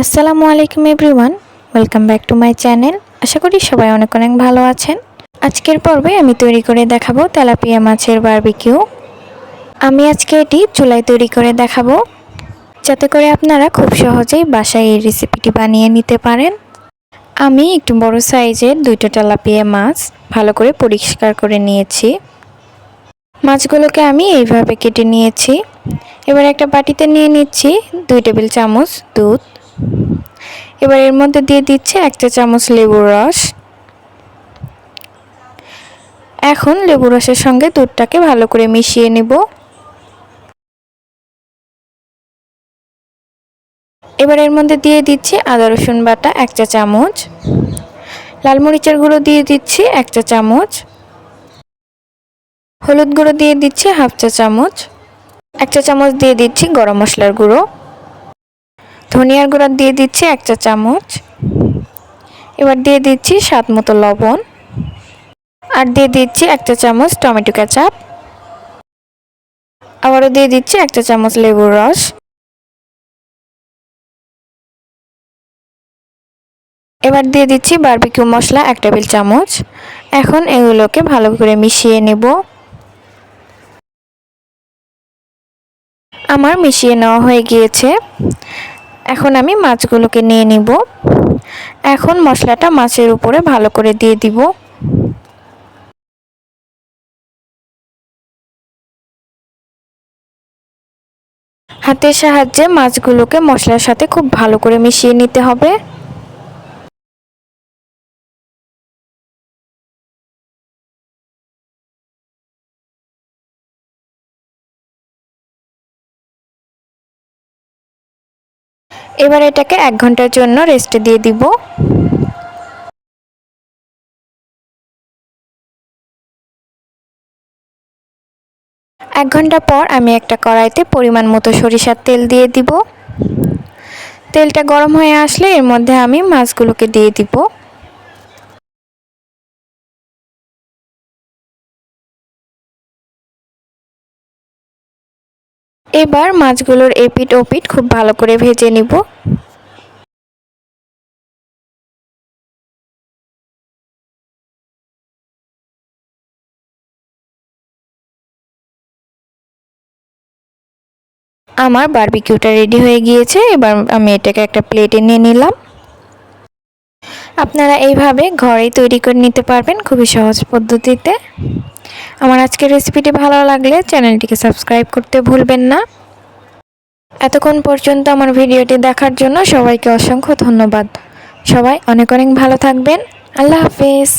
আসসালামু আলাইকুম everyone, welcome back to my channel. আশা করি সবাই অনেক অনেক ভালো আছেন। আজকের পর্বে আমি তৈরি করে দেখাবো তেলাপিয়া মাছের বারবিকিউ। আমি আজকে এটি চুলায় তৈরি করে দেখাবো, যাতে করে আপনারা খুব সহজেই বাসায় এই রেসিপিটি বানিয়ে নিতে পারেন। আমি একটু বড় সাইজের দুইটা তেলাপিয়া মাছ ভালো করে পরিষ্কার করে নিয়েছি। মাছগুলোকে আমি এইভাবে কেটে নিয়েছি। এবার একটা বাটিতে নিয়ে নিচ্ছি দুই টেবিল চামচ দুধ। এবার এর মধ্যে দিয়ে দিচ্ছি এক চা চামচ লেবুর রস। এখন লেবু রসের সঙ্গে দুধটাকে ভালো করে মিশিয়ে নেব। এবার এর মধ্যে দিয়ে দিচ্ছি আদা, রসুন বাটা এক চা চামচ। লাল মরিচের গুঁড়ো দিয়ে দিচ্ছি এক চা চামচ। হলুদ গুঁড়ো দিয়ে দিচ্ছি হাফ চা চামচ। এক চা চামচ দিয়ে দিচ্ছি গরম মশলার গুঁড়ো। ধনিয়ার গুঁড়া দিয়ে দিচ্ছি এক চা চামচ। এবার দিয়ে দিচ্ছি স্বাদ মতো লবণ। আর দিয়ে দিচ্ছি এক চা চামচ টমেটো কেচাপ। আবারও দিয়ে দিচ্ছি এক চা চামচ লেবুর রস। এবার দিয়ে দিচ্ছি বারবিকিউ মশলা এক টেবিল চামচ। এখন এগুলোকে ভালো করে মিশিয়ে নেব। আমার মিশিয়ে নেওয়া হয়ে গিয়েছে। এখন আমি মাছগুলোকে নিয়ে নিব। এখন মশলাটা মাছের উপরে ভালো করে দিয়ে দিব। হাতের সাহায্যে মাছগুলোকে মশলার সাথে খুব ভালো করে মিশিয়ে নিতে হবে। এবার এটাকে এক ঘণ্টার জন্য রেস্টে দিয়ে দিব। এক ঘণ্টা পর আমি একটা কড়াইতে পরিমাণ মতো সরিষার তেল দিয়ে দিব। তেলটা গরম হয়ে আসলে এর মধ্যে আমি মাছগুলোকে দিয়ে দিব। এবার মাছগুলোর এপিট ওপিট খুব ভালো করে ভেজে নিব। আমার বারবিকিউটা রেডি হয়ে গিয়েছে, এবার আমি এটাকে একটা প্লেটে নিয়ে নিলাম। আপনারা এইভাবে ঘরেই তৈরি করে নিতে পারবেন খুবই সহজ পদ্ধতিতে। আমার আজকের রেসিপিটি ভালো লাগলে চ্যানেলটিকে সাবস্ক্রাইব করতে ভুলবেন না। এতক্ষণ পর্যন্ত আমার ভিডিওটি দেখার জন্য সবাইকে অসংখ্য ধন্যবাদ। সবাই অনেক অনেক ভালো থাকবেন। আল্লাহ হাফেজ।